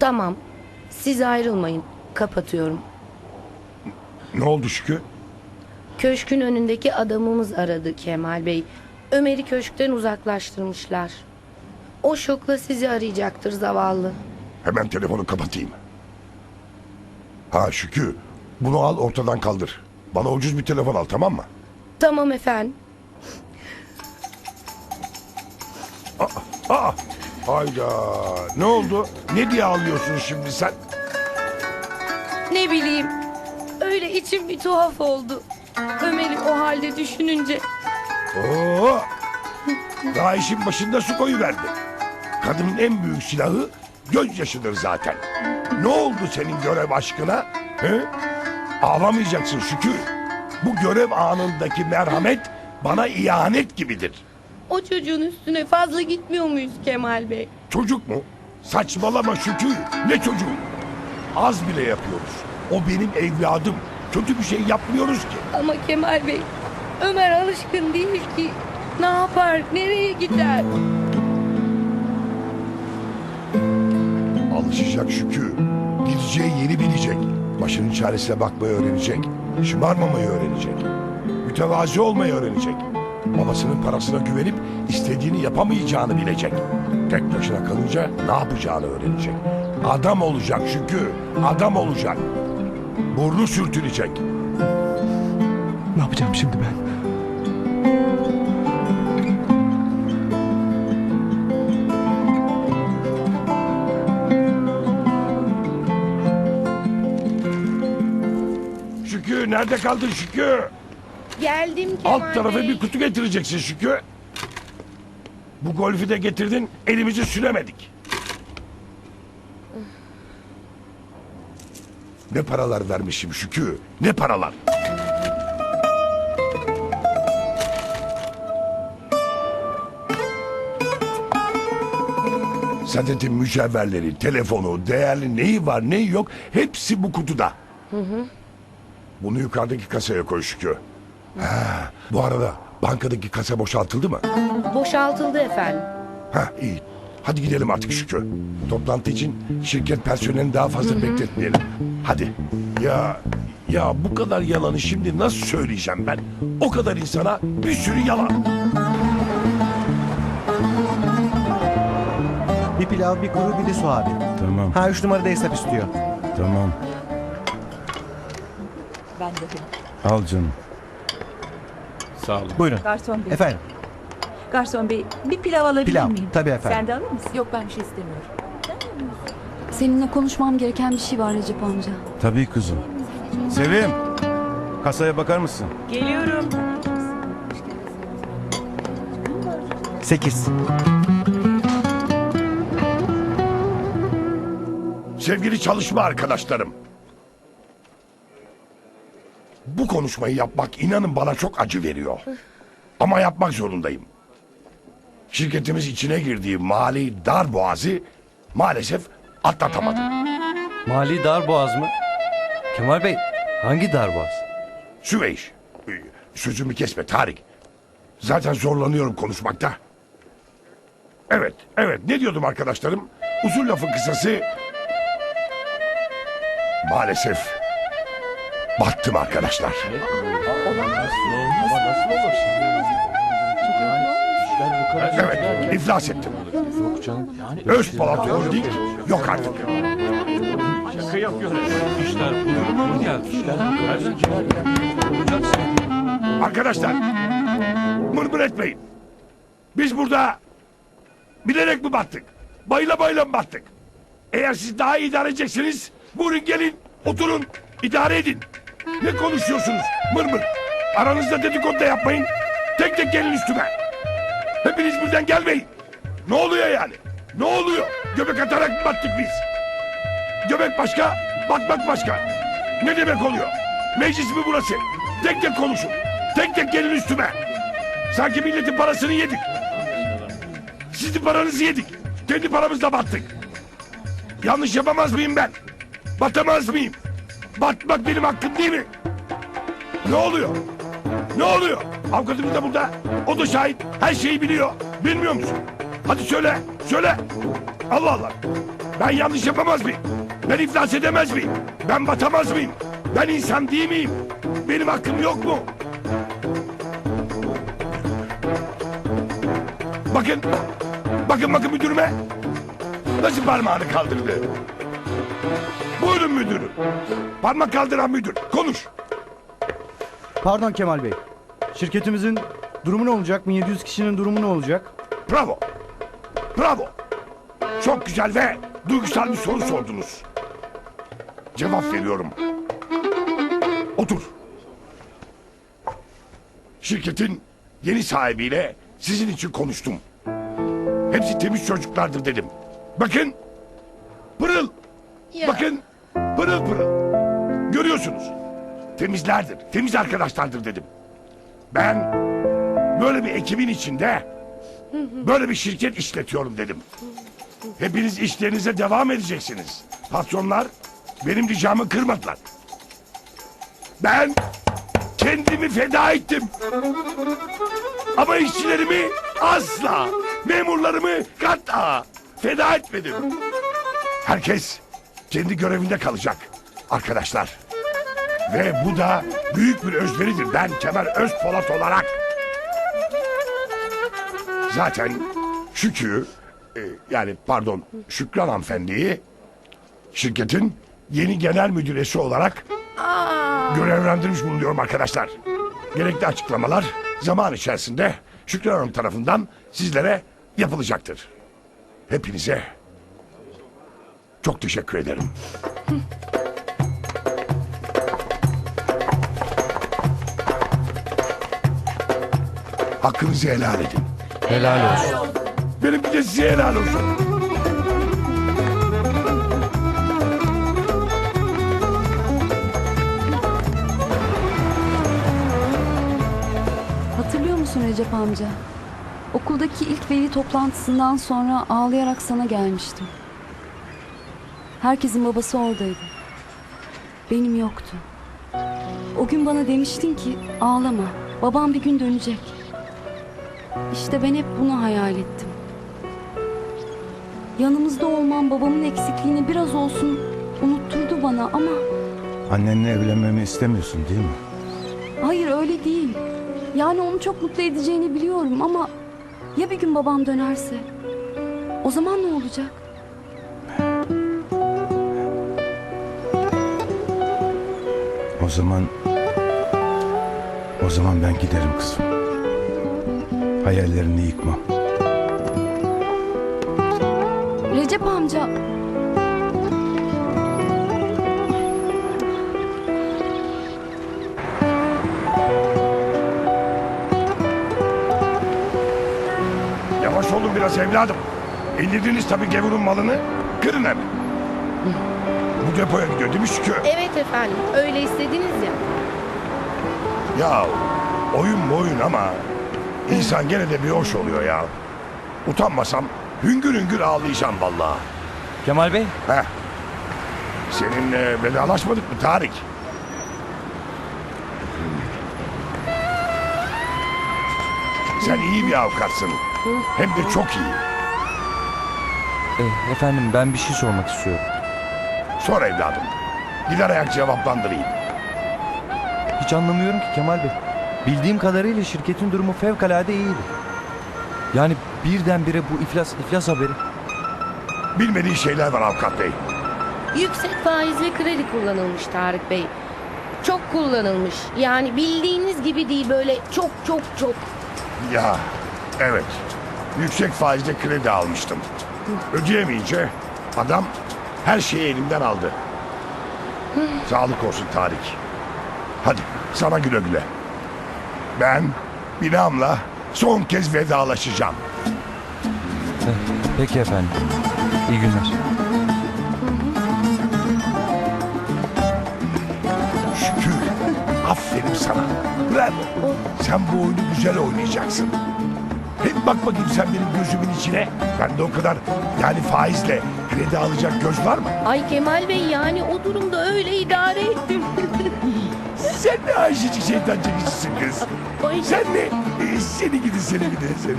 Tamam. Siz ayrılmayın. Kapatıyorum. Ne oldu Şükrü? Köşkün önündeki adamımız aradı Kemal Bey. Ömer'i köşkten uzaklaştırmışlar. O şokla sizi arayacaktır zavallı. Hemen telefonu kapatayım. Ha Şükrü bunu al ortadan kaldır. Bana ucuz bir telefon al tamam mı? Tamam efendim. Aa hayda ne oldu? Ne diye ağlıyorsun şimdi sen? Ne bileyim. Öyle içim bir tuhaf oldu. Ömer'i o halde düşününce. Oo, daha işin başında su koyuverdi. Kadının en büyük silahı gözyaşıdır zaten. Ne oldu senin görev aşkına? He? Ağlamayacaksın şükür. Bu görev anındaki merhamet bana ihanet gibidir. O çocuğun üstüne fazla gitmiyor muyuz Kemal Bey? Çocuk mu? Saçmalama şükür. Ne çocuğu? Az bile yapıyoruz. O benim evladım. Kötü bir şey yapmıyoruz ki. Ama Kemal Bey, Ömer alışkın değil ki. Ne yapar, nereye gider? Alışacak şükür. Gideceği yeri bilecek. Başının çaresine bakmayı öğrenecek. Şımarmamayı öğrenecek. Mütevazi olmayı öğrenecek. Babasının parasına güvenip istediğini yapamayacağını bilecek. Tek başına kalınca ne yapacağını öğrenecek. Adam olacak şükür. Adam olacak. Burnu sürtülecek. Ne yapacağım şimdi ben? Şükür nerede kaldın şükür? Geldim Kemal Alt tarafa Bey. bir kutu getireceksin şükür. Bu golfü de getirdin elimizi süremedik. Ne paralar vermişim şükür. Ne paralar. Saadet'in mücevherleri, telefonu, değerli neyi var neyi yok hepsi bu kutuda. Bunu yukarıdaki kasaya koy Şükrü. Ha, bu arada bankadaki kasa boşaltıldı mı? Boşaltıldı efendim. Ha iyi. Hadi gidelim artık Şükrü. Toplantı için şirket personelini daha fazla bekletmeyelim. Hadi. Ya ya bu kadar yalanı şimdi nasıl söyleyeceğim ben? O kadar insana bir sürü yalan. Bir pilav, bir kuru, bir de su abi. Tamam, Ha üç numarada hesap istiyor. tamam. Ben de. Al canım. Sağ olun. Buyurun. Garson bey. Efendim, Garson bey bir pilav alabilir Pilav, miyim? tabii efendim. Sen de alır mısın? Yok ben bir şey istemiyorum. Seninle konuşmam gereken bir şey var Recep amca. Tabii kızım. Sevim, kasaya bakar mısın? Geliyorum. sekiz. Sevgili çalışma arkadaşlarım. Bu konuşmayı yapmak inanın bana çok acı veriyor. Ama yapmak zorundayım. Şirketimiz içine girdiği mali dar boğazı maalesef atlatamadı. Mali darboğaz mı? Kemal Bey hangi darboğaz? Süveyş. Sözümü kesme Tarık. Zaten zorlanıyorum konuşmakta. Evet, evet. Ne diyordum arkadaşlarım? Uzun lafın kısası... Maalesef... Battım arkadaşlar. Evet, iflas ettim. Özpolat Holding yok artık. Şaka yapıyorlar. İşler bu geldi. İşler Olacaksın. Arkadaşlar, mırmır etmeyin. Biz burada bilerek mi battık? Bayla bayla mı battık? Eğer siz daha iyi idare edeceksiniz, buyurun gelin, oturun, idare edin. Ne konuşuyorsunuz? Mırmır. Aranızda dedikodu da yapmayın. Tek tek gelin üstüme. Hepiniz birden gelmeyin. Ne oluyor yani? Ne oluyor? Göbek atarak mı battık biz? Göbek başka, batmak başka. Ne demek oluyor? Meclis mi burası? Tek tek konuşun. Tek tek gelin üstüme. Sanki milletin parasını yedik. Sizin paranızı yedik. Kendi paramızla battık. Yanlış yapamaz mıyım ben? Batamaz mıyım? Batmak benim hakkım değil mi? Ne oluyor? Ne oluyor? Avukatımız da burada. O da şahit. Her şeyi biliyor. Bilmiyor musun? Hadi söyle, söyle. Allah Allah. Ben yanlış yapamaz mıyım? Ben iflas edemez miyim? Ben batamaz mıyım? Ben insan değil miyim? Benim hakkım yok mu? Bakın, bakın bakın müdürüme. Nasıl parmağını kaldırdı? Buyurun müdürüm. Parmak kaldıran müdür. Konuş. Pardon Kemal Bey. Şirketimizin durumu ne olacak? 1700 kişinin durumu ne olacak? Bravo. Bravo. Çok güzel ve duygusal bir soru sordunuz. Cevap veriyorum. Otur. Şirketin yeni sahibiyle sizin için konuştum. Hepsi temiz çocuklardır dedim. Bakın. Pırıl. Ya. Bakın. Pırıl pırıl. Görüyorsunuz. Temizlerdir. Temiz arkadaşlardır dedim. Ben böyle bir ekibin içinde Böyle bir şirket işletiyorum dedim. Hepiniz işlerinize devam edeceksiniz. Patronlar benim ricamı kırmadılar. Ben kendimi feda ettim. Ama işçilerimi asla, memurlarımı kata feda etmedim. Herkes kendi görevinde kalacak arkadaşlar. Ve bu da büyük bir özveridir. Ben Kemal Özpolat olarak Zaten Şükrü, e, yani pardon Şükran hanımefendiyi şirketin yeni genel müdüresi olarak görevlendirmiş bulunuyorum arkadaşlar. Gerekli açıklamalar zaman içerisinde Şükran Hanım tarafından sizlere yapılacaktır. Hepinize çok teşekkür ederim. Hakkınızı helal edin. Helal olsun. Benimki de size helal olsun. Hatırlıyor musun Recep amca? Okuldaki ilk veli toplantısından sonra ağlayarak sana gelmiştim. Herkesin babası oradaydı. Benim yoktu. O gün bana demiştin ki ağlama. Babam bir gün dönecek. İşte ben hep bunu hayal ettim. Yanımızda olman babamın eksikliğini biraz olsun unutturdu bana ama Annenle evlenmemi istemiyorsun değil mi? Hayır öyle değil. Yani onu çok mutlu edeceğini biliyorum ama ya bir gün babam dönerse? O zaman ne olacak? O zaman... O zaman ben giderim kızım. Hayallerini yıkmam. Recep amca Yavaş olun biraz evladım. İndirdiniz tabii gavurun malını. Kırın hemen. Bu depoya gidiyor değil mi Şükrü? Evet efendim öyle istediniz ya. Ya oyun mu oyun ama insan gene de bir hoş oluyor ya. Utanmasam hüngür hüngür ağlayacağım vallahi. Kemal Bey, Heh. Seninle vedalaşmadık mı Tarık? Sen iyi bir avukatsın. Hem de çok iyi. e, efendim ben bir şey sormak istiyorum. Sor evladım. Gider ayak cevaplandırayım. Hiç anlamıyorum ki Kemal Bey. Bildiğim kadarıyla şirketin durumu fevkalade iyiydi. Yani birdenbire bu iflas iflas haberi. Bilmediği şeyler var avukat bey. Yüksek faizli kredi kullanılmış Tarık Bey. Çok kullanılmış. Yani bildiğiniz gibi değil böyle çok çok çok. Ya evet. Yüksek faizle kredi almıştım. Ödeyemeyince adam her şeyi elimden aldı. Sağlık olsun Tarık. Hadi sana güle güle. Ben binamla son kez vedalaşacağım. Peki efendim. İyi günler. Şükür. Aferin sana. Bravo. Sen bu oyunu güzel oynayacaksın. Hem bak bakayım sen benim gözümün içine. Bende o kadar yani faizle kredi alacak göz var mı? Ay Kemal Bey yani o durumda öyle idare ettim. Sen ne ayşecik şeytan çekicisin kız. Ay. Sen ne? Ee, Seni gidi seni gidi seni.